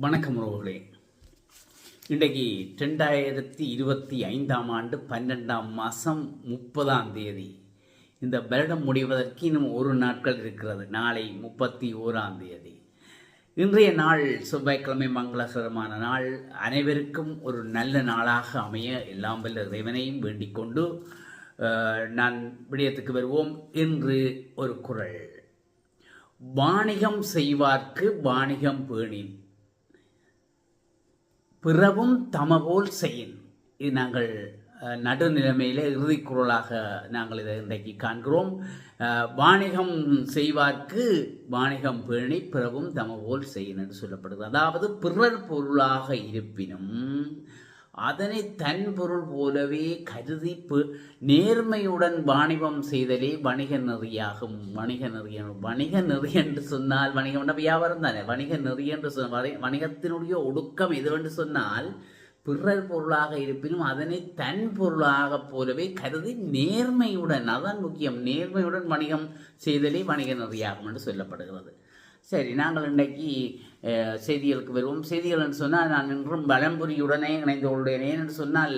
வணக்கம் உறவுகளே. இன்றைக்கு ரெண்டாயிரத்தி இருபத்தி ஐந்தாம் ஆண்டு பன்னெண்டாம் மாதம் முப்பதாம் தேதி. இந்த வருடம் முடிவதற்கு இன்னும் ஒரு நாட்கள் இருக்கிறது. நாளை முப்பத்தி ஓராம் தேதி. இன்றைய நாள் செவ்வாய்க்கிழமை மங்களகரமான நாள். அனைவருக்கும் ஒரு நல்ல நாளாக அமைய எல்லாம் வல்ல இறைவனையும் வேண்டிக் கொண்டு நான் விடயத்துக்கு வருவோம். இன்று ஒரு குறள் வாணிகம் செய்வார்க்கு வாணிகம் பேணின். பிறவும் தமபோல் செய்யின். இது நாங்கள் நடுநிலைமையில் நடுநிலைமையில குரலாக நாங்கள் இதை இன்றைக்கு காண்கிறோம். வாணிகம் செய்வார்க்கு வாணிகம் பேணி பிறவும் தமபோல் செய்யின் என்று சொல்லப்படுகிறது. அதாவது பிறர் பொருளாக இருப்பினும் அதனை தன் பொருள் போலவே கருதி நேர்மையுடன் வாணிபம் செய்தலே வணிக நெறியாகும். வணிக நெறி வணிக நெறி என்று சொன்னால் வணிகம் வியாபாரம் தானே? வணிக நெறி என்று சொன்ன வணிகத்தினுடைய ஒடுக்கம் எதுவென்று சொன்னால் பிறர் பொருளாக இருப்பினும் அதனை தன் பொருளாக போலவே கருதி நேர்மையுடன் அதான் முக்கியம் நேர்மையுடன் வணிகம் செய்தலே வணிக நெறியாகும் என்று சொல்லப்படுகிறது. சரி நாங்கள் இன்றைக்கு செய்திகளுக்கு வருவோம். செய்திகள் என்று சொன்னால் நான் இன்றும் பலம்புரியுடனே இணைந்து கொள்கிறேன். ஏனென்று சொன்னால்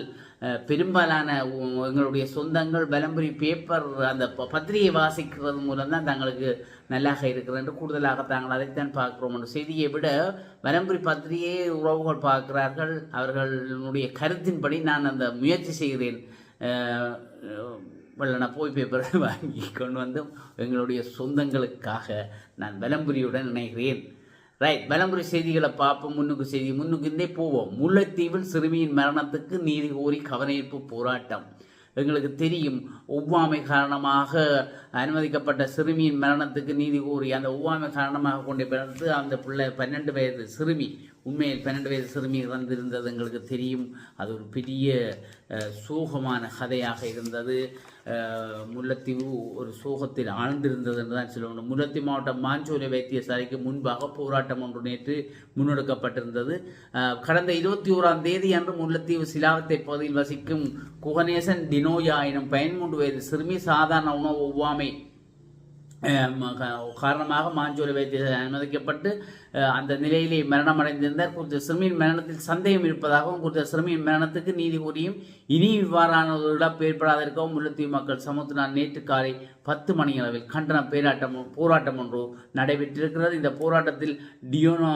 பெரும்பாலான உ- எங்களுடைய சொந்தங்கள் பலம்புரி பேப்பர் அந்த ப- பத்திரிகை வாசிக்கிறது மூலம் தான் தங்களுக்கு நல்லாக இருக்கிறது என்று கூடுதலாக தாங்கள் அதைத்தான் பார்க்குறோம். என்று செய்தியை விட பலம்புரி பத்திரிகையை உறவுகள் பார்க்கிறார்கள். அவர்களுடைய கருத்தின்படி நான் அந்த முயற்சி செய்கிறேன். வெள்ளன போய் பேப்பரை வாங்கி கொண்டு வந்து எங்களுடைய சொந்தங்களுக்காக நான் வலம்புரியுடன் இணைகிறேன். ரைட் வலம்புரி செய்திகளை பார்ப்போம் முன்னுக்கு செய்தி முன்னுக்கு இருந்தே போவோம். முல்லைத்தீவில் சிறுமியின் மரணத்துக்கு நீதி கோரி கவனஈர்ப்பு போராட்டம். எங்களுக்கு தெரியும் ஒவ்வாமை காரணமாக அனுமதிக்கப்பட்ட சிறுமியின் மரணத்துக்கு நீதி கோரி அந்த ஒவ்வாமை காரணமாக கொண்டு பிறந்து அந்த பிள்ளை பன்னெண்டு வயது சிறுமி. உண்மையில் பன்னெண்டு வயது சிறுமி இறந்திருந்தது எங்களுக்கு தெரியும். அது ஒரு பெரிய சோகமான கதையாக இருந்தது. முல்லத்தீவு முல்லைத்தீவு ஒரு சோகத்தில் ஆழ்ந்திருந்தது என்று தான் சொல்லணும் முல்லத்தி மாவட்டம் மாஞ்சோலை வைத்தியசாலைக்கு முன்பாக போராட்டம் ஒன்று நேற்று முன்னெடுக்கப்பட்டிருந்தது. கடந்த இருபத்தி ஓராம் தேதி அன்று முல்லைத்தீவு சிலாவத்தை பகுதியில் வசிக்கும் குகநேசன் டினோயா எனும் பயன்மூன்று வயது சிறுமி சாதாரண உணவு ஒவ்வாமை காரணமாக மாஞ்சோலை வைத்தியசாலை அனுமதிக்கப்பட்டு அந்த நிலையிலே மரணமடைந்திருந்தார். குறித்த சிறுமியின் மரணத்தில் சந்தேகம் இருப்பதாகவும் குறித்த சிறுமியின் மரணத்துக்கு நீதி கூறியும் இனி இவ்வாறான ஒரு இழப்பு ஏற்படாதிருக்கவும் முல்லைத்தீவு மக்கள் சமூகத்தினால் நேற்று காலை பத்து மணி அளவில் கண்டன பேராட்டம் போராட்டம் ஒன்று நடைபெற்றிருக்கிறது. இந்த போராட்டத்தில் டியோனோ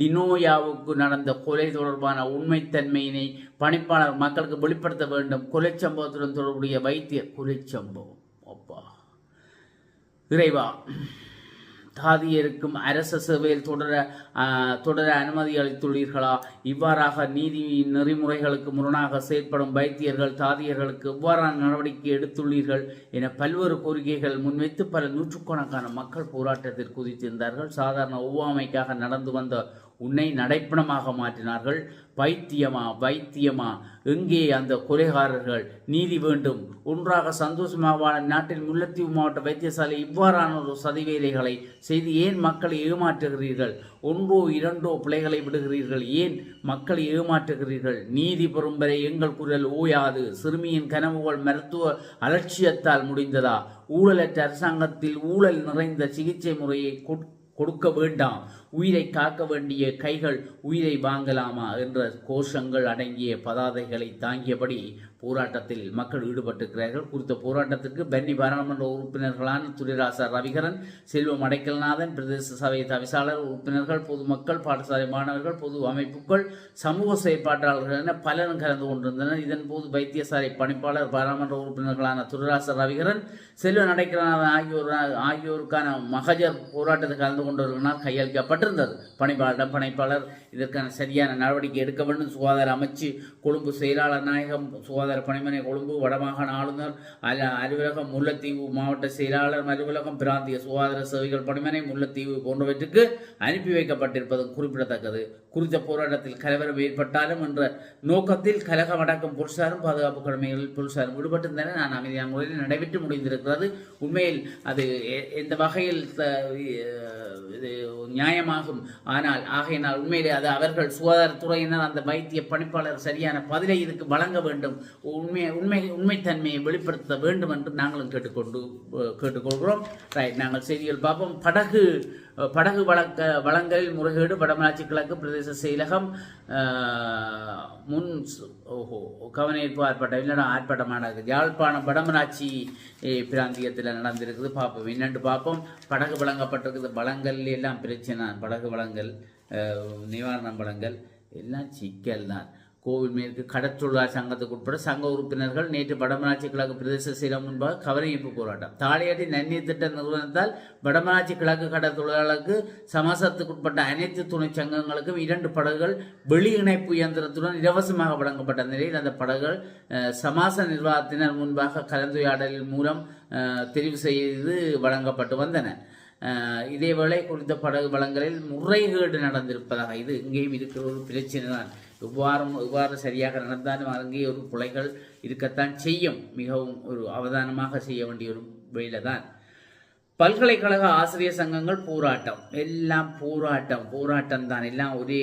டினோயாவுக்கு நடந்த கொலை தொடர்பான உண்மைத்தன்மையினை பணிப்பாளர் மக்களுக்கு வெளிப்படுத்த வேண்டும். கொலை சம்பவத்துடன் தொடர்புடைய வைத்திய கொலை சம்பவம் இறைவா தாதியருக்கும் அரச சேவையில் தொடர தொடர அனுமதி அளித்துள்ளீர்களா? இவ்வாறாக நீதி நெறிமுறைகளுக்கு முரணாக செயற்படும் வைத்தியர்கள் தாதியர்களுக்கு எவ்வாறான நடவடிக்கை எடுத்துள்ளீர்கள் என பல்வேறு கோரிக்கைகள் முன்வைத்து பல நூற்றுக்கணக்கான மக்கள் போராட்டத்தில் குதித்திருந்தார்கள். சாதாரண ஒவ்வாமைக்காக நடந்து வந்த உன்னை நடைப்பணமாக மாற்றினார்கள். பைத்தியமா வைத்தியமா? எங்கே அந்த கொலைகாரர்கள்? நீதி வேண்டும். ஒன்றாக சந்தோஷமாக வாழ நாட்டில் முல்லைத்தீவு மாவட்ட வைத்தியசாலை இவ்வாறான ஒரு சதிவேலைகளை செய்து ஏன் மக்களை ஏமாற்றுகிறீர்கள்? ஒன்றோ இரண்டோ பிள்ளைகளை விடுகிறீர்கள். ஏன் மக்களை ஏமாற்றுகிறீர்கள்? நீதி பெறும் வரை எங்கள் குரல் ஓயாது. சிறுமியின் கனவுகள் மருத்துவ அலட்சியத்தால் முடிந்ததா? ஊழலற்ற அரசாங்கத்தில் ஊழல் நிறைந்த சிகிச்சை முறையை கொடுக்க வேண்டாம். உயிரை காக்க வேண்டிய கைகள் உயிரை வாங்கலாமா என்ற கோஷங்கள் அடங்கிய பதாதைகளை தாங்கியபடி போராட்டத்தில் மக்கள் ஈடுபட்டிருக்கிறார்கள். குறித்த போராட்டத்திற்கு பென்னி பாராளுமன்ற உறுப்பினர்களான துரிராசா ரவிகரன் செல்வம் அடைக்கல்நாதன் பிரதேச சபை தவிசாளர் உறுப்பினர்கள் பொதுமக்கள் பாடசாலை மாணவர்கள் பொது அமைப்புகள் சமூக செயற்பாட்டாளர்கள் என பலரும் கலந்து கொண்டிருந்தனர். இதன் போது வைத்தியசாலை பணிப்பாளர் பாராளுமன்ற உறுப்பினர்களான துரைராசா ரவிகரன் செல்வன் அடைக்கல்நாதன் ஆகியோர் ஆகியோருக்கான மகஜர் போராட்டத்தில் கலந்து கொண்டவர்களால் கையளிக்கப்பட்டு பணிப்பாளரிடம் பணிப்பாளர் இதற்கான சரியான நடவடிக்கை எடுக்க வேண்டும். சுகாதார அமைச்சு கொழும்பு செயலாளர் நாயகம் சுகாதார பணிமனை கொழும்பு வடமாகாண ஆளுநர் அல அலுவலகம் முல்லைத்தீவு மாவட்ட செயலாளர் அலுவலகம் பிராந்திய சுகாதார சேவைகள் பணிமனை முல்லைத்தீவு போன்றவற்றுக்கு அனுப்பி வைக்கப்பட்டிருப்பது குறிப்பிடத்தக்கது. குறித்த போராட்டத்தில் கலவரம் ஏற்பட்டாலும் என்ற நோக்கத்தில் கலகம் அடக்கும் போலீசாரும் பாதுகாப்பு கடமைகளில் போலீசாரும் ஈடுபட்டிருந்தன. நான் அமைதியான முறையில் நடைபெற்று முடிந்திருக்கிறது. உண்மையில் அது எ- எந்த வகையில் இது நியாயமாகும். ஆனால் ஆகையினால் உண்மையிலே அது அவர்கள் சுகாதாரத்துறையினர் அந்த வைத்திய பணிப்பாளர் சரியான பதிலை இதுக்கு வழங்க வேண்டும். உண்மை உண்மை உண்மைத்தன்மையை வெளிப்படுத்த வேண்டும் என்று நாங்களும் கேட்டுக்கொண்டு கேட்டுக்கொள்கிறோம். ரைட் நாங்கள் செய்திகள் பார்ப்போம். படகு படகு வழக்க வளங்களில் முறைகேடு வடமராட்சி கிழக்கு பிரதேச செயலகம் முன் ஓஹோ கவனஈர்ப்பு ஆர்ப்பாட்டம் இல்லைனா ஆர்ப்பாட்டமானது. நடக்குது யாழ்ப்பாணம் வடமராட்சி பிராந்தியத்தில் நடந்திருக்குது. பார்ப்போம். என்னென்று பார்ப்போம்? படகு வழங்கப்பட்டிருக்குது. வளங்கள் எல்லாம் பிரச்சனை. படகு வளங்கள் நிவாரண வளங்கள் எல்லாம் சிக்கல் தான் கோவில் மேற்கு கடற்றொழிலாளர் சங்கத்துக்கு உட்பட சங்க உறுப்பினர்கள் நேற்று வடமராட்சி கிழக்கு பிரதேச செயலம் முன்பாக கவனஈர்ப்பு போராட்டம். தாளியாடி நன்னீர் திட்ட நிறுவனத்தால் வடமராட்சி கிழக்கு கடற்தொழிலாளருக்கு சமாசத்துக்குட்பட்ட அனைத்து துணை சங்கங்களுக்கும் இரண்டு படகுகள் வெளி இணைப்பு இயந்திரத்துடன் இலவசமாக வழங்கப்பட்ட நிலையில் அந்த படகுகள் சமாச நிர்வாகத்தினர் முன்பாக கலந்துரையாடலின் மூலம் தெரிவு செய்து வழங்கப்பட்டு வந்தன. இதேவேளை குறித்த படகு வளங்களில் முறைகேடு நடந்திருப்பதாக இது இங்கேயும் இருக்கிற ஒரு பிரச்சனை தான் எவ்வாறும் எவ்வாறு சரியாக நடந்தாலும் அங்கே ஒரு பிழைகள் இருக்கத்தான் செய்யும். மிகவும் ஒரு அவதானமாக செய்ய வேண்டிய ஒரு வேலை தான் பல்கலைக்கழக ஆசிரியர் சங்கங்கள் போராட்டம். எல்லாம் போராட்டம் போராட்டம் தான் எல்லாம் ஒரே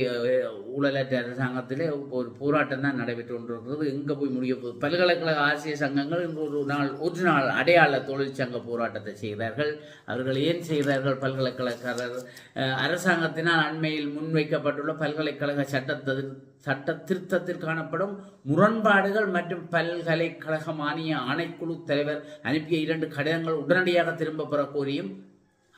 ஊழலற்ற அரசாங்கத்திலே ஒரு போராட்டம் தான் நடைபெற்று கொண்டிருக்கிறது. எங்கே போய் முடிய போகுது? பல்கலைக்கழக ஆசிரியர் சங்கங்கள் இன்று ஒரு நாள் ஒரு நாள் அடையாள தொழிற்சங்க போராட்டத்தை செய்தார்கள். அவர்கள் ஏன் செய்தார்கள்? பல்கலைக்கழக அரசாங்கத்தினால் அண்மையில் முன்வைக்கப்பட்டுள்ள பல்கலைக்கழக சட்டத்தில் சட்ட திருத்தத்தில் காணப்படும் முரண்பாடுகள் மற்றும் பல்கலைக்கழக மானிய ஆணைக்குழு தலைவர் அனுப்பிய இரண்டு கடிதங்கள் உடனடியாக திரும்ப பெற கோரியும்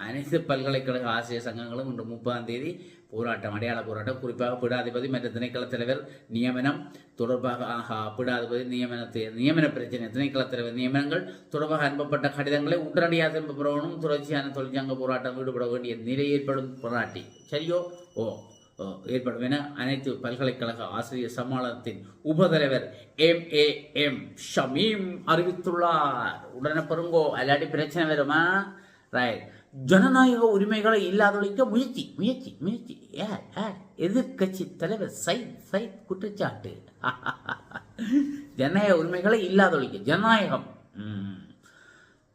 அனைத்து பல்கலைக்கழக ஆசிரியர் சங்கங்களும் இன்று முப்பதாம் தேதி போராட்டம் அடையாள போராட்டம். குறிப்பாக பீடாதிபதி மற்றும் திணைக்கள தலைவர் நியமனம் தொடர்பாக ஆஹா பீடாதிபதி நியமனத்தை நியமன பிரச்சனை திணைக்கள தலைவர் நியமனங்கள் தொடர்பாக அனுப்பப்பட்ட கடிதங்களை உடனடியாக திரும்ப பெறணும் தொடர்ச்சியான தொழிற்சங்க போராட்டம் ஈடுபட வேண்டிய நிலை ஏற்படும் போராட்டி. சரியோ? ஓ ஏற்படும் என அனைத்து பல்கலைக்கழக ஆசிரியர் சமாளத்தின் உபதலைவர் எம். ஏ. எம். ஷமீம் அறிவித்துள்ளார். உடனே பெருங்கோ அல்லாடி பிரச்சனை வருமா? ரைட் ஜனநாயக உரிமைகளை இல்லாதொழிக்க முயற்சி முயற்சி முயற்சி. யார் யார் எதிர்க்கட்சி தலைவர் சைத் சைத் குற்றச்சாட்டு. ஜனநாயக உரிமைகளை இல்லாதொழிக்க ஜனநாயகம்.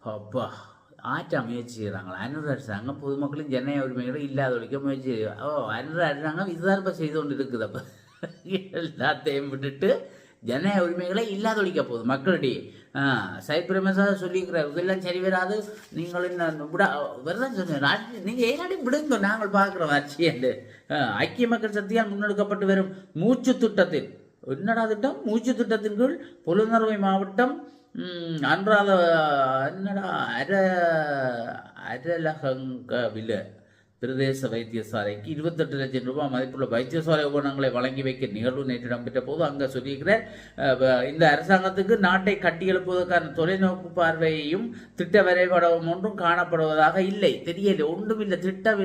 அப்பா ஆற்ற முயற்சி செய்கிறாங்களா அனுர் அரசாங்கம் பொதுமக்களின் ஜனநாயக உரிமைகளை இல்லாதொழிக்க முயற்சி ஓ அனுர் அரசாங்கம் இதுதான் இப்போ செய்து கொண்டு இருக்குது அப்போ. எல்லாத்தையும் விட்டுட்டு ஜனநாயக உரிமைகளை இல்லாதொழிக்க போகுது மக்களிடையே. ஆ சைத் பிரமேசாக இதெல்லாம் சரி வராது. நீங்கள் என்ன விடா வரதான் சொன்னேன் நீங்கள் ஏனாடி விடுங்க. நாங்கள் பார்க்குறோம் ஆட்சியண்டு ஐக்கிய மக்கள் சக்தியால் முன்னெடுக்கப்பட்டு வரும் மூச்சு திட்டத்தில். என்னடா திட்டம்? மூச்சு திட்டத்தின் கீழ் புலனறுவை மாவட்டம் அன்றாத என்னடா அர அரலகங்கவில பிரதேச வைத்தியசாலைக்கு இருபத்தெட்டு லட்சம் ரூபாய் மதிப்புள்ள வைத்தியசாலை உபகரணங்களை வழங்கி வைக்க நிகழ்வு நேற்று இடம்பெற்ற போது அங்கே சொல்லியிருக்கிற இந்த அரசாங்கத்துக்கு நாட்டை கட்டியெழுப்புவதற்கான தொலைநோக்கு பார்வையையும் திட்ட வரைபடம் ஒன்றும் காணப்படுவதாக இல்லை தெரியல ஒன்றும் இல்லை திட்ட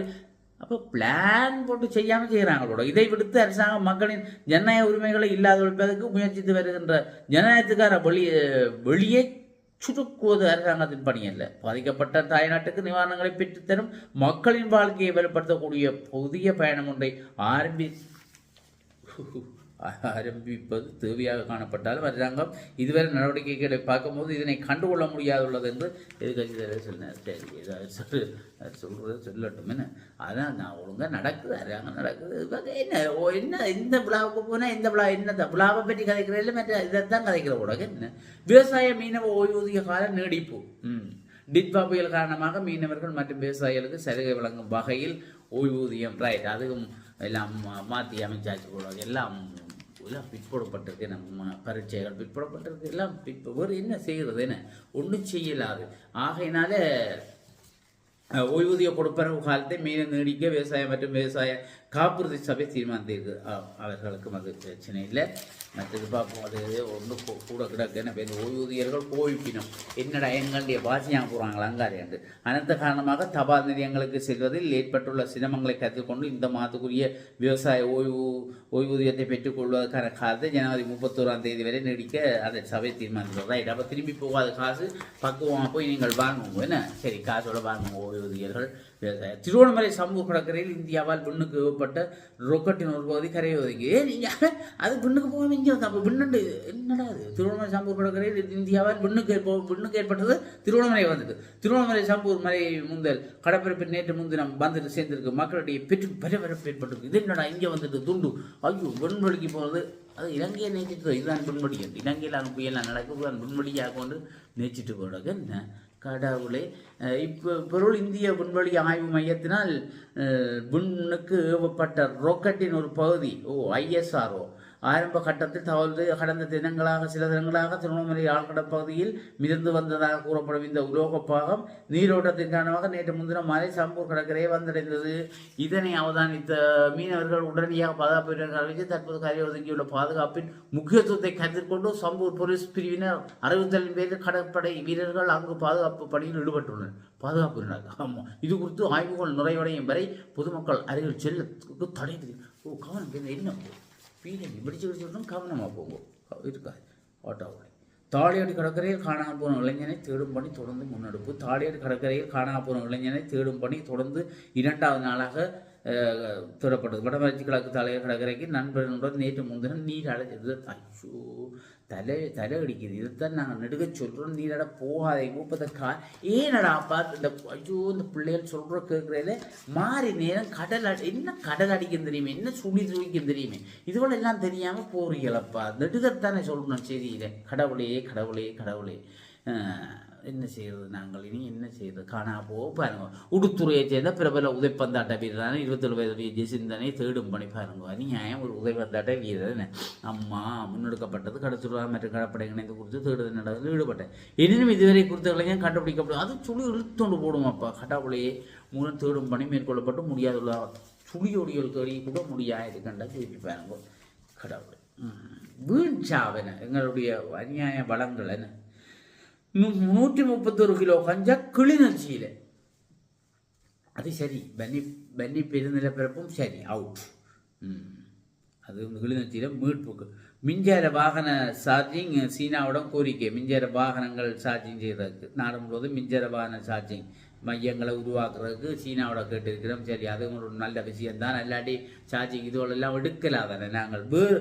அப்போ பிளான் போட்டு செய்யாமல் செய்கிறாங்களோட இதை விடுத்து அரசாங்கம் மக்களின் ஜனநாயக உரிமைகளை இல்லாத ஒழிப்பதற்கு முயற்சித்து வருகின்ற ஜனநாயகத்துக்கார வெளியே வெளியே சுருக்குவது அரசாங்கத்தின் பணி அல்ல. பாதிக்கப்பட்ட தாய்நாட்டுக்கு நிவாரணங்களை பெற்றுத்தரும் மக்களின் வாழ்க்கையை வலுப்படுத்தக்கூடிய புதிய பயணம் ஒன்றை ஆரம்பி ஆரம்பிப்பது தேவையாக காணப்பட்டாலும் அரசாங்கம் இதுவரை நடவடிக்கைகளை பார்க்கும்போது இதனை கண்டுகொள்ள முடியாதுள்ளது என்று எதிர்கட்சி தலைவர் சொன்னார் சரி ஏதாவது சொல்லு அது சொல்லட்டும் என்ன? அதான் நான் ஒழுங்காக நடக்குது அரசாங்கம் நடக்குது. என்ன ஓ என்ன இந்த விழாவுக்கு போனால் இந்த விழா என்ன இந்த விழாவை பற்றி கதைக்கிறதில்ல மற்ற இதை தான் கதைக்கிற உலக என்ன? விவசாய மீனவ ஓய்வூதிய கால நீடிப்பு. ம். டிட்பா புயல் காரணமாக மீனவர்கள் மற்றும் விவசாயிகளுக்கு சலுகை வழங்கும் வகையில் ஓய்வூதியம் ரைட் அதுவும் எல்லாம் மாற்றி அமைச்சாச்சு போல எல்லாம் எல்லாம் பிற்படப்பட்டிருக்கு. நம்ம பரீட்சைகள் பிற்படப்பட்டிருக்கு. எல்லாம் பிற்ப ஒரு என்ன செய்கிறது? என்ன ஒன்றும் செய்யலாது. ஆகையினால ஓய்வூதிய கொடுப்பனவு காலத்தை மீன நீடிக்க விவசாயம் மற்றும் விவசாய காப்புறுதி சபை தீர்மானித்திருக்கு அவர்களுக்கு அவர்களுக்கும் அது பிரச்சனை இல்லை. மற்றது பார்ப்போம். அது ஒன்று கூட கிடக்கு. என்ன பேர்? ஓய்வூதியர்கள் ஓய்ப்பினம் என்னடா எங்களுடைய பாசியாக போகிறாங்களா அங்காரியாண்டு அனைத்த காரணமாக தபால் நிலையங்களுக்கு செல்வதில் ஏற்பட்டுள்ள சிரமங்களை கருத்தில் கொண்டு இந்த மாதத்துக்குரிய விவசாய ஓய்வு ஓய்வூதியத்தை பெற்றுக்கொள்வதற்கான காலத்தை ஜனவரி முப்பத்தோராம் தேதி வரை நீடிக்க அதை சபை தீர்மானித்தது? ரைட் அப்போ திரும்பி போகாத காசு பக்குவமாக போய் நீங்கள் வாங்குவோம். என்ன? சரி காசோட வாங்குவோம் ஓய்வூதியர்கள். திருவண்ணாமலை சமூக கடற்கரையில் இந்தியாவால் விண்ணுக்கு ஏவப்பட்ட ரொக்கட்டின் ஒரு பகுதி கரையை ஒதுக்கி நீங்கள் அது விண்ணுக்கு போகாமல் இங்கே வந்து அப்போ விண்ணுண்டு என்னடா அது திருவண்ணாமலை சம்பூர் கடற்கரையில் இந்தியாவால் விண்ணுக்கு ஏற்ப விண்ணுக்கு ஏற்பட்டது திருவண்ணாமலை வந்தது திருவண்ணாமலை சம்பூர் மலை முந்தல் கடற்பரப்பு நேற்று முன்தினம் வந்துட்டு சேர்ந்திருக்கு. மக்களிடையே பெற்று பரபரப்பு ஏற்பட்டிருக்கு. இது என்னடா இங்கே வந்துட்டு துண்டு. ஐயோ விண்வெளிக்கு போகிறது அது இலங்கையை நேச்சிட்டு இதுதான் விண்வெளி இலங்கையில் அங்கே புயலாம் நடக்குது அது விண்வெளியாக கொண்டு நேச்சிட்டு போடுறது என்ன? கடவுளே. இப்போ பொருள் இந்திய விண்வெளி ஆய்வு மையத்தினால் விண்ணுக்கு ஏவப்பட்ட ராக்கெட்டின் ஒரு பகுதி ஓ ஐஎஸ்ஆர்ஓ ஆரம்ப கட்டத்தில் தவழ்ந்து கடந்த தினங்களாக சில தினங்களாக திருவண்ணாமலை ஆழ்கடல் பகுதியில் மிதந்து வந்ததாக கூறப்படும் இந்த உலோக பாகம் நீரோட்டத்தின் காரணமாக நேற்று முன்தினம் மாலை சம்பூர் கடற்கரையை வந்தடைந்தது. இதனை அவதானித்த மீனவர்கள் உடனடியாக பாதுகாப்பு வீரர்கள் தற்போது கரை ஒதுங்கியுள்ள பாதுகாப்பின் முக்கியத்துவத்தை கருத்தில் கொண்டு சம்பூர் போலீஸ் பிரிவினர் அறிவித்தலின் பேரில் கடற்படை வீரர்கள் அங்கு பாதுகாப்பு பணியில் ஈடுபட்டுள்ளனர். பாதுகாப்பு ஆமாம் இது குறித்து ஆய்வுகள் நிறைவடையும் வரை பொதுமக்கள் அருகில் செல்ல தடை ஓ கவனம் என்ன? பீரங்கி பிடிச்சு பிடிச்சிருந்தோம் கவனமாக போகும் இருக்காது ஆட்டோவில் தாளியாடி கடற்கரையில் காணாமல் போன இளைஞனை தேடும் பணி தொடர்ந்து முன்னெடுப்பு. தாலியாடு கடற்கரையில் காணாமல் போன இளைஞனை தேடும் பணி தொடர்ந்து இரண்டாவது நாளாக அஹ், தேடப்பட்டது வடமராட்சி கிழக்கு தாளியார் கடற்கரைக்கு நண்பர்களுடன் நேற்று முன்தினம் நீர் அடைச்சது ஐயோ. தலை தலை அடிக்குது. இதுதான் நாங்கள் நெடுக சொல்கிறோம் நீரட போகாதே கா ஏனடா பார்த்து இந்த ஐயோ இந்த பிள்ளைகள் சொல்கிற கேட்குறதுல மாறி நேரம் கடல் அடி என்ன கடல் அடிக்கும் தெரியுமே? என்ன சுழி துளிக்கும் தெரியுமே? இதுவரை எல்லாம் தெரியாமல் போறீங்களப்பா. நெடுகத்தானே சொல்லணும். சரியில்லை. கடவுளே கடவுளே கடவுளே. என்ன செய்யறது நாங்கள் இனி என்ன செய்யறது? காணா போக பாருங்க. உடுத்துறையை சேர்ந்த பிரபல உதைப்பந்தாட்ட வீரரான இருபத்தேழு வயது விஜய் சிந்தனை தேடும் பணி பாருங்க. அநியாயம் ஒரு உதைப்பந்தாட்ட வீரர் அம்மா முன்னெடுக்கப்பட்டது கடத்துருவா மற்றும் கடற்படை இணைந்து குறித்து தேடுதல் நடவடிக்கையில் ஈடுபட்டேன். எனினும் இதுவரை குறித்த இளைஞன் கண்டுபிடிக்கப்படும் அது சுழி இழுத்தொண்டு போடுமாப்பா கடவுளையே மூலம் தேடும் பணி மேற்கொள்ளப்பட்டு முடியாதுள்ள. சுழியொடிகள் தேடி கூட முடியாது கண்டா கேள்வி பாருங்க. கடவுள். வீண் சாவன எங்களுடைய அநியாய வளங்கள் என்ன? நூற்றி முப்பத்தொரு கிலோ கஞ்சா கிளிநொச்சியில். அது சரி. பன்னி பன்னி பெருநிலப்பிறப்பும் சரி. அவுட் அது கிளிநொச்சியில் மீட்புக்கு. மின்சார வாகன சார்ஜிங் சீனாவிடம் கோரிக்கை. மின்சார வாகனங்கள் சார்ஜிங் செய்கிறதுக்கு நாடு முழுவதும் மின்சார வாகன சார்ஜிங். மையங்களை உருவாக்குறதுக்கு சீனாவோட கேட்டிருக்கிறோம். சரி அது ஒரு நல்ல விஷயம்தான். இல்லாட்டி சாட்சி இதுவெல்லாம் எடுக்கலாம் தானே நாங்கள். வேறு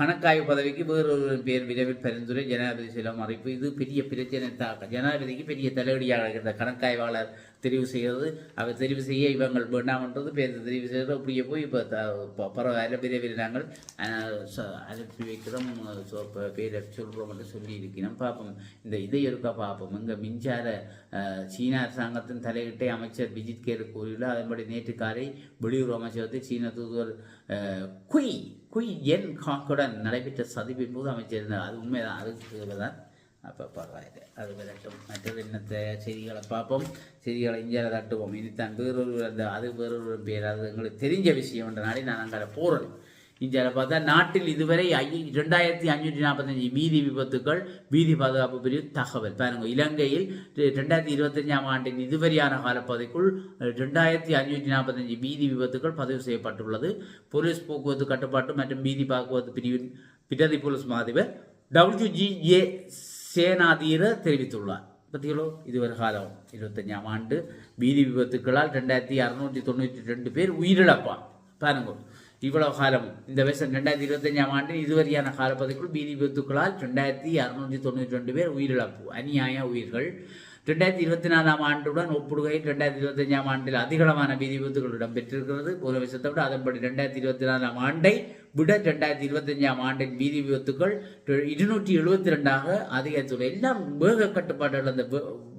கணக்காய்வு பதவிக்கு வேறொரு பேர் விரைவில் பரிந்துரை. ஜனாதிபதி செல்லும் அறிவிப்பு இது பெரிய பிரச்சனை தாக்கம். ஜனாதிபதிக்கு பெரிய தலைவலியாக இருக்கிற கணக்காய்வாளர் தெரிவு செய்கிறது அவர் தெரிவு செய்ய இவங்கள் வேண்டாம்ன்றது பேர் தெரிவு செய்கிறது அப்படியே போய் இப்போ பரவாயில்ல. விரைவில் நாங்கள் அனுப்பி வைக்கிறோம். பேரை சொல்கிறோம் என்று சொல்லி இருக்கிறோம் பார்ப்போம். இந்த இதை இருக்கா பார்ப்போம். இங்கே மின்சார சீன அரசாங்கத்தின் தலையிட்டை அமைச்சர் விஜித் கேரு கூறியுள்ளார். அதன்படி நேற்று காலை வெளியுறவு அமைச்சகத்தில் சீன தூதுவர் குய் குய் என் காக்குடன் நடைபெற்ற சதிப்பின் போது அமைச்சர் இருந்தார். அது உண்மைதான். அதுக்கு தான் அப்போ பரவாயில்லை. அது விரட்டும் மற்றது என்னத்தை செய்திகளை பார்ப்போம். செய்திகளை இந்தியாவை தட்டுவோம். இனித்தான் வேறொரு அந்த அது வேறொரு பேர் அது எங்களுக்கு தெரிஞ்ச விஷயம் என்ற நாளை நான் அங்கே போகிறேன் இந்தியாவில் பார்த்தா நாட்டில் இதுவரை ஐ ரெண்டாயிரத்தி அஞ்சூற்றி நாற்பத்தஞ்சு வீதி விபத்துக்கள் வீதி பாதுகாப்பு பிரிவு தகவல். பாருங்க இலங்கையில் ரெண்டாயிரத்தி இருபத்தஞ்சாம் ஆண்டின் இதுவரையான காலப்பகுதிக்குள் ரெண்டாயிரத்தி அஞ்சூற்றி நாற்பத்தஞ்சு வீதி விபத்துக்கள் பதிவு செய்யப்பட்டுள்ளது. போலீஸ் போக்குவரத்து கட்டுப்பாட்டு மற்றும் வீதி போக்குவரத்து பிரிவின் பிரதி போலீஸ் மாதிபர் டபிள்யூ ஜி ஏ சேனாதீர தெரிவித்துள்ளார். பத்திகளோ இதுவரை காலம் இருபத்தஞ்சாம் ஆண்டு. வீதி விபத்துக்களால் ரெண்டாயிரத்தி அறுநூற்றி தொண்ணூற்றி ரெண்டு பேர் உயிரிழப்பான் பாருங்கள் இவ்வளவு காலம். இந்த வருஷம் ரெண்டாயிரத்தி இருபத்தஞ்சாம் ஆண்டு இதுவரையான காலப்பகுதிக்குள் பீதி விபத்துக்களால் ரெண்டாயிரத்தி அறுநூற்றி தொண்ணூற்றி ரெண்டு பேர் உயிரிழப்பு அநியாய உயிர்கள். ரெண்டாயிரத்தி இருபத்தி நாலாம் ஆண்டுடன் ஒப்பிடுகையில் ரெண்டாயிரத்தி இருபத்தஞ்சாம் ஆண்டில் அதிகளவான பீதி விபத்துகள் இடம்பெற்றிருக்கிறது. ஒரு வருஷத்தை விட அதன்படி ரெண்டாயிரத்தி இருபத்தி நாலாம் ஆண்டை விட ரெண்டாயிரத்தி இருபத்தஞ்சாம் ஆண்டின் வீதி விபத்துக்கள் இருநூற்றி எழுபத்தி ரெண்டாக அதிகரித்துள்ளது. எல்லாம் வேக கட்டுப்பாடுகள் அந்த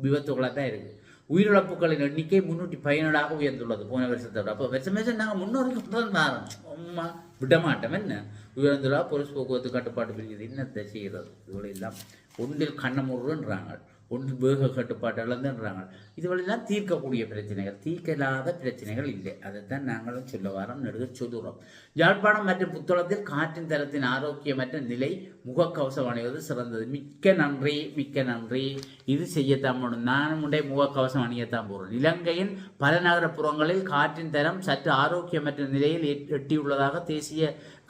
விபத்துகளாக தான் இருக்குது உயிரிழப்புகளின் எண்ணிக்கை முன்னூற்றி பதினேழாக உயர்ந்துள்ளது போன வருஷத்தை விட அப்போ வருஷம் வருஷம் நாங்கள் முன்னோருக்கு தான் மாறோம் சும்மா விடமாட்டோம். என்ன? உயர்ந்துள்ளா பொருள் போக்குவரத்து கட்டுப்பாட்டு பிரிக்கிறது என்னத்தை செய்கிறது இவ்வளோ எல்லாம் ஒன்றில் கண்ணமுருன்றாங்க ஒன்று வேக கட்டுப்பாட்டு இழந்துன்றாங்க இதுவெல்லாம் தீர்க்கக்கூடிய பிரச்சனைகள். தீர்க்கலாத பிரச்சனைகள் இல்லை. அதைத்தான் நாங்களும் சொல்ல வாரம். நெடுக சொல்லுறோம் யாழ்ப்பாணம் மற்றும் புத்தளத்தில் காற்றின் தரத்தின் ஆரோக்கியமற்ற நிலை முகக்கவசம் அணிவது சிறந்தது. மிக்க நன்றி மிக்க நன்றி. இது செய்யத்தான் போகணும் நானும் உடைய முகக்கவசம் அணியத்தான் போகிறோம் இலங்கையின் பல நகரப்புறங்களில் காற்றின் தரம் சற்று ஆரோக்கியமற்ற நிலையில் எட்டியுள்ளதாக தேசிய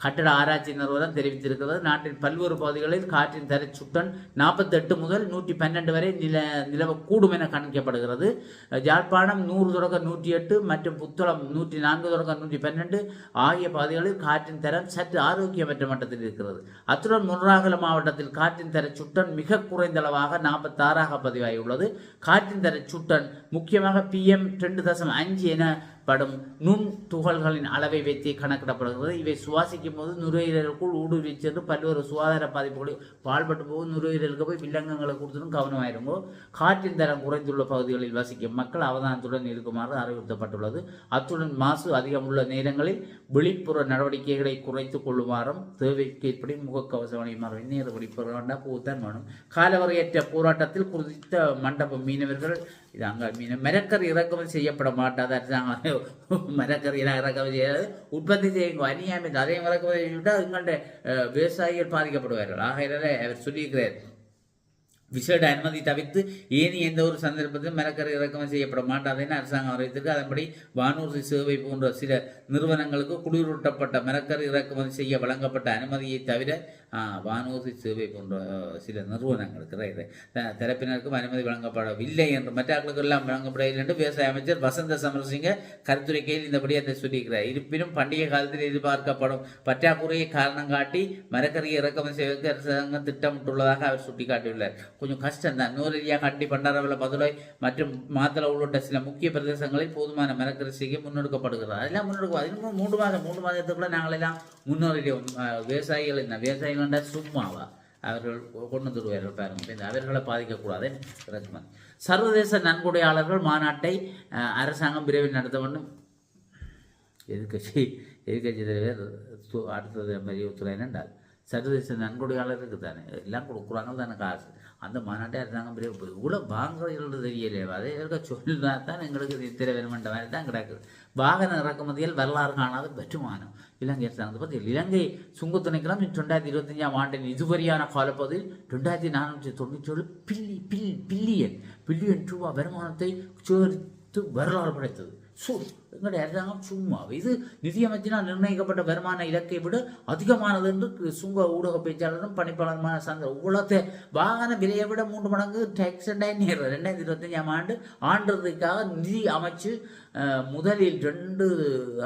கட்டட ஆராய்ச்சி நிறுவனம் தெரிவித்திருக்கிறது. நாட்டின் பல்வேறு பகுதிகளில் காற்றின் தர சுட்டன் நாற்பத்தெட்டு முதல் நூற்றி பன்னெண்டு வரை நில நிலவக்கூடும் என கணிக்கப்படுகிறது. யாழ்ப்பாணம் நூறு தொடக்க நூற்றி எட்டு மற்றும் புத்தளம் நூற்றி நான்கு தொடக்க நூற்றி பன்னெண்டு ஆகிய பகுதிகளில் காற்றின் தரம் சற்று ஆரோக்கியமற்ற மட்டத்தில் இருக்கிறது. அத்துடன் முன்றாகல மாவட்டத்தில் காற்றின் தர சுட்டன் மிக குறைந்த அளவாக நாற்பத்தாறாக பதிவாகியுள்ளது. காற்றின் தர சுட்டன் முக்கியமாக பிஎம் ரெண்டு தசம் அஞ்சு என படும் நுண் துகள்களின் அளவை வைத்து கணக்கிடப்படுகிறது. இவை சுவாசிக்கும் போது நுரையீரலுக்குள் ஊடுருவி சென்று பல்வேறு சுகாதார பாதிப்புகளை பாழ்பட்டு போது நுரையீரலுக்கு போய் வில்லங்கங்களை கொடுத்துடும் கவனமாயிருங்கோ. காற்றின் தரம் குறைந்துள்ள பகுதிகளில் வசிக்கும் மக்கள் அவதானத்துடன் இருக்குமாறு அறிவுறுத்தப்பட்டுள்ளது. அத்துடன் மாசு அதிகம் உள்ள நேரங்களில் வெளிப்புற நடவடிக்கைகளை குறைத்துக் கொள்ளுமாறும் தேவைக்கு ஏற்படி முகக்கவசம் அணியுமாறு நேர வெளிப்புற வேண்டாம் பூத்தான் வேணும். காலவரையற்ற போராட்டத்தில் குறித்த மண்டப மீனவர்கள் இது அங்கே மீன இறக்குமதி செய்யப்பட மாட்டாது அரசாங்கம் மரக்கறி இறக்குமதி செய்யாது உற்பத்தி செய்யுங்க அநியாயம் அதையும் இறக்குமதி விட்டால் எங்கள்கிட்ட விவசாயிகள் பாதிக்கப்படுவார்கள் ஆகையினால அவர் சொல்லியிருக்கிறார் விசேட அனுமதி தவிர்த்து ஏனி எந்த ஒரு சந்தர்ப்பத்திலும் மரக்கரை இறக்குமதி செய்யப்பட மாட்டாதுன்னு அரசாங்கம் அறிவித்திருக்கு அதன்படி வானூர்தி சேவை போன்ற சில நிறுவனங்களுக்கு குளிரூட்டப்பட்ட மரக்கரை இறக்குமதி செய்ய வழங்கப்பட்ட அனுமதியை தவிர ஆ, வானூர்தி சேவை போன்ற சில நிறுவனங்களுக்கு ரைட் தரப்பினருக்கும் அனுமதி வழங்கப்படவில்லை என்று மற்றாக்களுக்கு எல்லாம் வழங்கப்படவில்லை என்று விவசாய அமைச்சர் வசந்த சமரசிங்க கருத்துரைக்கையில் இந்தபடி அதை சொல்லியிருக்கிறார் இருப்பினும் பண்டிகை காலத்தில் எதிர்பார்க்கப்படும் பற்றாக்குறையை காரணம் காட்டி மரக்கறியை இறக்குமதி செய்வதற்கு அரசாங்கம் திட்டமிட்டுள்ளதாக அவர் சுட்டிக்காட்டியுள்ளார் கொஞ்சம் கஷ்டம் தான் நூறரியா கண்டி பண்டாரவள மதுரை மற்றும் மாத்தளை உள்ளிட்ட சில முக்கிய பிரதேசங்களில் போதுமான மரக்கறி செய்ய முன்னெடுக்கப்படுகிறது அதெல்லாம் முன்னெடுக்கும் அதுக்கு மூன்று மாதம் மூன்று மாதத்துக்குள்ள நாங்களெல்லாம் எல்லாம் விவசாயிகள் என்ன விவசாயிகள் சும்மாவா அவர்கள் கொண்டு வந்துடுவார்கள் பாருங்கள் இந்த அவர்களை பாதிக்கக்கூடாது. இறக்குமதி சர்வதேச நன்கொடையாளர்கள் மாநாட்டை அரசாங்கம் விரைவில் நடத்த வேண்டும். எதிர்கட்சி எதிர்கட்சி தலைவர் து- அடுத்தது வலியுறுத்துறேன் என்றால் சர்வதேச நன்கொடையாளருக்கு தானே எல்லாம் கொடுக்குறாங்க தானே காசு. அந்த மாநாட்டை அரசாங்கம் பெரிய இவ்வளோ வாங்குறது தெரியலையே அதை இருக்க சொல்லினா தான் எங்களுக்கு திரை வேணுமென்ற மாதிரி தான் கிடக்குது வாகன இறக்குமதியில் வரலாறு காணாத வெற்றுமானம் இலங்கை அரசாங்கத்தை பற்றி இலங்கை சுங்கத்துணைக்கெல்லாம் ரெண்டாயிரத்தி இருபத்தஞ்சாம் ஆண்டின் இதுவரையான காலப்பகுதியில் ரெண்டாயிரத்தி நானூற்றி தொண்ணூற்றி ஏழு பில்லி பில் பில்லியன் பில்லியன் ரூபா வருமானத்தை சேர்த்து வரலாறு படைத்தது. சூ எங்களுடைய அரசாங்கம் சும்மா. இது நிதியமைச்சினால் நிர்ணயிக்கப்பட்ட வருமான இலக்கை விட அதிகமானது என்று சுங்க ஊடக பேச்சாளரும் பணிப்பாளருமான சங்க இவ்வளோத்தை வாகன விலையை விட மூன்று மடங்கு டேக்ஸ் ரெண்டாயிரத்தி ரெண்டாயிரத்தி இருபத்தஞ்சாம் ஆண்டு ஆண்டுறதுக்காக நிதி அமைச்சு முதலில் ரெண்டு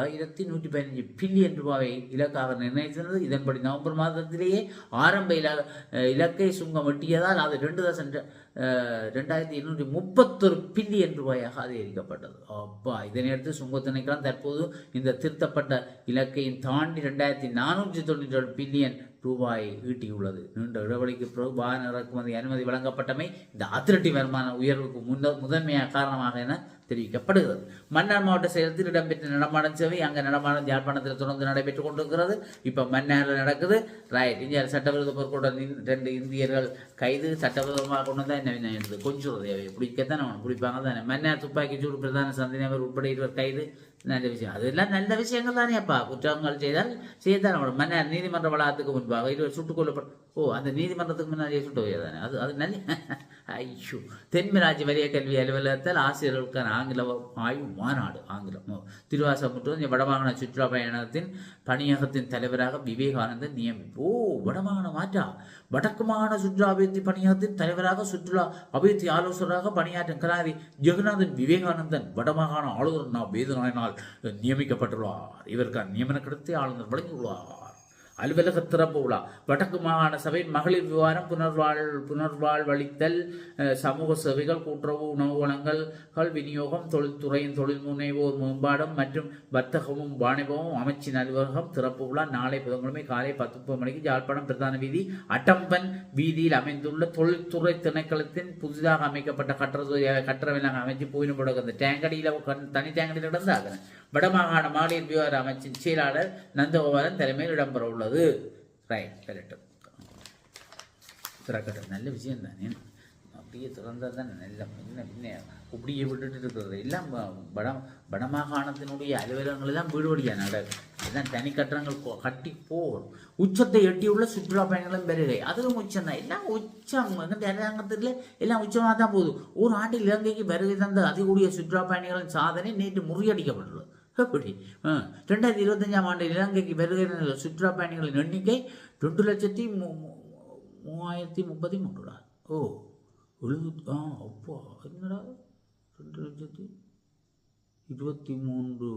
ஆயிரத்தி நூற்றி பதினஞ்சு பில்லியன் ரூபாயை இலக்காக நிர்ணயித்தது இதன்படி நவம்பர் மாதத்திலேயே ஆரம்ப இல இலக்கை சுங்கம் வெட்டியதால் அது ரெண்டு தசம் ரெண்டாயிரத்தி இருநூற்றி முப்பத்தொரு பில்லியன் ரூபாயாக அதிகரிக்கப்பட்டது. அப்பா இதனையடுத்து தற்போது இந்த திருத்தப்பட்ட இலக்கையும் தாண்டி ரெண்டாயிரத்தி நானூற்றி தொண்ணூற்றி பில்லியன் ரூபாய் ஈட்டியுள்ளது. நீண்ட இடைவெளிக்கு பிறகு வாகன இறக்குமதி அனுமதி வழங்கப்பட்டமை இந்த அதிரட்டி வருமான உயர்வுக்கு முன்ன முதன்மையாக காரணமாக என தெரிவிக்கப்படுகிறது. மன்னார் மாவட்ட செயலத்தில் இடம்பெற்ற நடமாடும் சேவை அங்கே நடமாடும் யாழ்ப்பாணத்தில் தொடர்ந்து நடைபெற்றுக் கொண்டிருக்கிறது. இப்போ மன்னாரில் நடக்குது. ரைட் இந்தியா சட்டவிரோத பொருட்களுடன் ரெண்டு இந்தியர்கள் கைது சட்டவிரோதமாக கொண்டு வந்தால் என்ன என்ன கொஞ்சம் தேவை பிடிக்கத்தானே அவன் பிடிப்பாங்க தானே? மன்னார் துப்பாக்கி சூடு பிரதான சந்தினவர் உட்பட இருவர் கைது. நல்ல விஷயம் அதெல்லாம் நல்ல விஷயங்கள் தானேப்பா குற்றங்கள் செய்தால் செய்தால் மன்னர் நீதிமன்ற வளாகத்துக்கு முன்பாக இருவர் சுட்டுக் கொல்லப்பட்ட ஓ அந்த நீதிமன்றத்துக்கு முன்னாடியே சுட்டு தானே அது அது நல்ல ஐயோ தென்மிராஜ் வலிய கல்வி அலுவலகத்தில் ஆசிரியர்களுக்கான ஆங்கில ஆய்வு மாநாடு ஆங்கிலம். ஓ. திருவாசமுற்று வடமாகாண சுற்றுலா பயணத்தின் பணியகத்தின் தலைவராக விவேகானந்தன் நியமிப்பு. ஓ வடமாகாண மாற்றா? வடக்கு மாகாண சுற்றுலா அபிவிருத்தி பணியகத்தின் தலைவராக சுற்றுலா அபிவிருத்தி ஆலோசகராக பணியாற்றும் கலாதி ஜெகநாதன் விவேகானந்தன் வடமாகாண ஆளுநர் நா வேதநாயனால் நியமிக்கப்பட்டுள்ளார். இவருக்கான நியமன கடிதத்தை ஆளுநர் வழங்கியுள்ளார். அலுவலக திறப்பு விழா வடக்கு மாகாண சபை மகளிர் விவகாரம் புனர்வாழ் புனர்வாழ்வளித்தல் சமூக சேவைகள் கூட்டுறவு உணவு வளங்கள் விநியோகம் தொழில்துறையின் தொழில் முனைவோர் மேம்பாடும் மற்றும் வர்த்தகமும் வாணிபமும் அமைச்சின் அலுவலகம் திறப்பு விழா நாளை புதன்கிழமை காலை பத்து மணிக்கு யாழ்ப்பாணம் பிரதான வீதி அட்டம்பன் வீதியில் அமைந்துள்ள தொழில்துறை திணைக்களத்தின் புதிதாக அமைக்கப்பட்ட கட்டட கட்டடவிலாக அமைச்சு போயின்னு அந்த டேங்கடியில் தனி டேங்கடியில் கிடந்தாங்க வடமாகாண மகளிர் விவகார அமைச்சின் செயலாளர் நந்தகோபாலன் தலைமையில் இடம்பெற உள்ளது ரைட் கரெக்டு திறக்கட்டும். நல்ல விஷயம் தானே. அப்படியே திறந்தால் தான் நல்ல. முன்ன பின்ன இப்படியே விட்டுட்டு இருக்கிறது. எல்லாம் வ- வட வடமாகாணத்தினுடைய அலுவலகங்கள் தான் வீடு வழியாக நடக்கும் எல்லாம் தனி கட்டணங்கள் கட்டி போகணும் உச்சத்தை எட்டியுள்ள சுற்றுலா பயணிகளும் பெருகை அதுவும் உச்சம் தான் எல்லாம் உச்சம். எங்கள் அரசாங்கத்தில் எல்லாம் உச்சமாக தான் போகுது. ஒரு ஆண்டில் இலங்கைக்கு வருகை தந்த அதிகூடிய சுற்றுலா பயணிகளின் சாதனை நேற்று முறியடிக்கப்பட்டுள்ளது. எப்படி ரெண்டாயிரத்தி இருபத்தஞ்சாம் ஆண்டு இலங்கைக்கு வருகிற சுற்றுலா பயணிகளின் எண்ணிக்கை ரெண்டு லட்சத்தி மூ மூவாயிரத்தி முப்பத்தி மூன்றுடா. ஓ எழுபத்தி ஆ அப்பா என்னடா? ரெண்டு லட்சத்தி இருபத்தி மூன்று.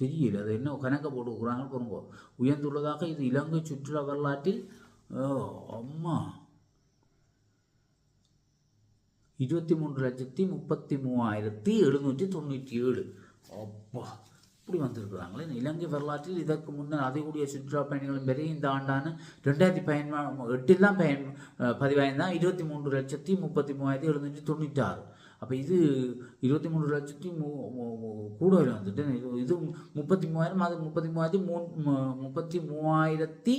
தெரியல அது என்ன கணக்கை போட்டு பாருங்க. உயர்ந்துள்ளதாக இது இலங்கை சுற்றுலா வரலாற்றில். அம்மா. இருபத்தி மூன்று லட்சத்தி முப்பத்தி மூவாயிரத்தி எழுநூற்றி தொண்ணூற்றி ஏழு. அப்பா இப்படி வந்திருக்கிறாங்களே. இலங்கை வரலாற்றில் இதற்கு முன்னர் அதிகூடிய சுற்றுலா பயணிகளும் பெரிய இந்த ஆண்டான ரெண்டாயிரத்தி பயன் எட்டில் தான் பயன் பதிவாயிருந்தான். இருபத்தி மூன்று லட்சத்தி முப்பத்தி மூவாயிரத்தி எழுநூற்றி தொண்ணூற்றி ஆறு அப்போ இது இருபத்தி மூன்று லட்சத்தி மூ கூட வந்துட்டு இது முப்பத்தி மூவாயிரம் அது முப்பத்தி மூவாயிரத்தி மூ முப்பத்தி மூவாயிரத்தி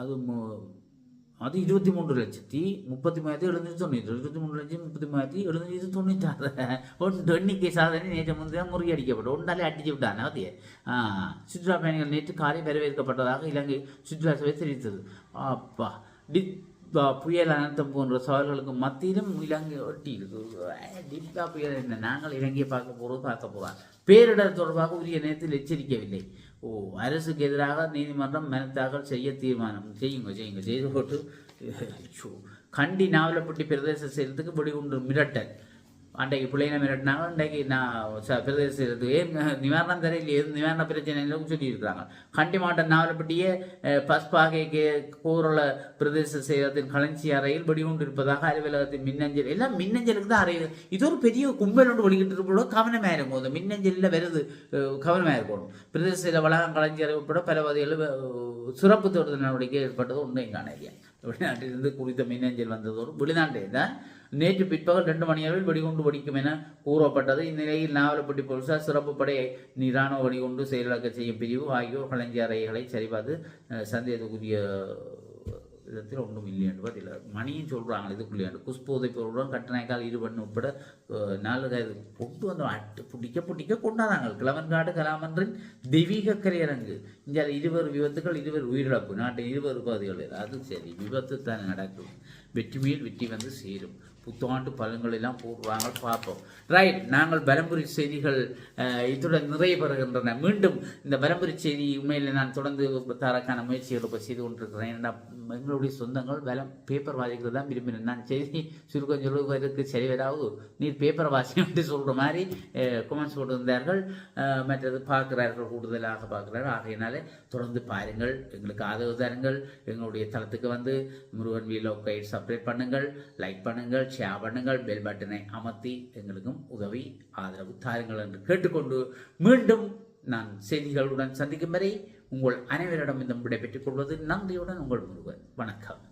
அது அது இருபத்தி மூன்று லட்சத்தி முப்பத்தி மூணாயிரத்தி எழுநூற்றி தொண்ணூற்றி இருபத்தி மூணு லட்சத்தி முப்பத்தி மூணாயிரத்தி எழுநூற்றி தொண்ணூற்றாறு ஒன்று எண்ணிக்கை சாதனை நேற்று முந்தைய முறியடிக்கப்பட்டது ஒன்றாலே அடிச்சு விட்டான அதிய சுற்றுலா பயணிகள் நேற்று காலை வரவேற்கப்பட்டதாக இலங்கை சுற்றுலா சபை தெரிவித்தது. அப்பா டி புயல் அனர்த்தம் போன்ற சவால்களுக்கு மத்தியிலும் இலங்கை ஒட்டி இருக்கு. டிப்பா புயல் என்ன? நாங்கள் இலங்கையை பார்க்க போகிறோம் பார்க்க போகிறோம் பேரிடர் தொடர்பாக உரிய நேரத்தில் எச்சரிக்கவில்லை. ஓ அரசுக்கு எதிராக நீதிமன்றம் மனு தாக்கல் செய்ய தீர்மானம். செய்யுங்க செய்யுங்க. செய்து போட்டு கண்டி நாவலப்பட்டி பிரதேச செயலத்துக்கு வெடிகுண்டு மிரட்டல். அன்றைக்கு பிள்ளைங்க மிரட்டினாங்க அன்றைக்கு நான் ச- ஏன் நிவாரணம் தெரியல எது நிவாரண பிரச்சனைகளும் இல்லைன்னு சொல்லியிருக்கிறாங்க கண்டி மாவட்டம் நாவலப்பட்டியே பஸ்பாகைக்கு கூரள பிரதேச செயலத்தின் களஞ்சி அறையில் வெடிகுண்டு இருப்பதாக அலுவலகத்தின் மின்னஞ்சல். எல்லாம் மின்னஞ்சலுக்கு தான் அறையுது இது ஒரு பெரிய கும்பல் ஒன்று வெளியிட்டு இருப்பதோ கவனமாக இருக்கும் அந்த மின்னஞ்சலில் வருது கவனமாக இருக்கணும். பிரதேச செயல வளாகம் களஞ்சி அறை உட்பட பல வகையில் சிறப்பு தேடுதல் நடவடிக்கை ஏற்பட்டது ஒன்றையும் காணலையா வெளிநாட்டிலிருந்து குறித்த மின்னஞ்சல் வந்ததோடு வெளிநாட்டே தான் நேற்று பிற்பகல் ரெண்டு மணி அளவில் வெடிகுண்டு வெடிக்கும் என கூறப்பட்டது. இந்நிலையில் நாவலப்பட்டி போலீசார் சிறப்பு படை நிராணுவ வெடிகுண்டு செயலாக்க செய்யும் பிரிவு ஆகியோர் களஞ்சி அறைகளை சரிபார்த்து சந்தேகத்துக்குரிய விதத்தில் ஒன்றும் இல்லை என்று பதில் மணியும் சொல்கிறாங்க இதுக்குள்ளே குஷ்போதை பொருளுடன் கட்டணைக்கால் இருபண்ணு உட்பட நாலு கைது கொண்டு வந்து அட்டு பிடிக்க பிடிக்க கொண்டாடுறாங்க. கிழவன்காடு கலாமன்றின் தெய்வீக கரையரங்கு. இங்கே இருவர் விபத்துகள் இருவர் உயிரிழப்பு. நாட்டின் இருவர் பகுதிகள் அது சரி விபத்து தான் நடக்கும். வெற்றி மேல் வெற்றி வந்து சேரும். புத்தாண்டு பலன்கள் எல்லாம் போடுவாங்க பார்ப்போம். ரைட் நாங்கள் பலம்புரி செய்திகள் இதோட இத்துடன் நிறைய பெறுகின்றன. மீண்டும் இந்த பலம்புரி செய்தி உண்மையில் நான் தொடர்ந்து தரக்கான முயற்சிகள் இப்போ செய்து கொண்டிருக்கிறேன். ஏன்னா எங்களுடைய சொந்தங்கள் பலம் பேப்பர் வாசிக்கிறது தான் விரும்பினேன் நான் செய்தி சுருக்கம் சொல்லுவதற்கு சரி நீர் பேப்பர் வாசிட்டு சொல்கிற மாதிரி கமெண்ட்ஸ் போட்டிருந்தார்கள். மற்றது பார்க்கிறார்கள் கூடுதலாக பார்க்கிறார்கள். ஆகையினாலே தொடர்ந்து பாருங்கள். எங்களுக்கு ஆதரவு தாருங்கள். எங்களுடைய தளத்துக்கு வந்து முருகன் வீலோ கைட் சப்ரேட் பண்ணுங்கள் லைக் பண்ணுங்கள் ஷேர் பண்ணுங்கள் பெல் பட்டனை அமர்த்தி எங்களுக்கும் உதவி ஆதரவு தாருங்கள் என்று கேட்டுக்கொண்டு மீண்டும் நான் செய்திகளுடன் சந்திக்கும் வரை உங்கள் அனைவரிடம் இந்த விடைபெற்றுக் கொள்வது நன்றியுடன் உங்கள் முருகன் வணக்கம்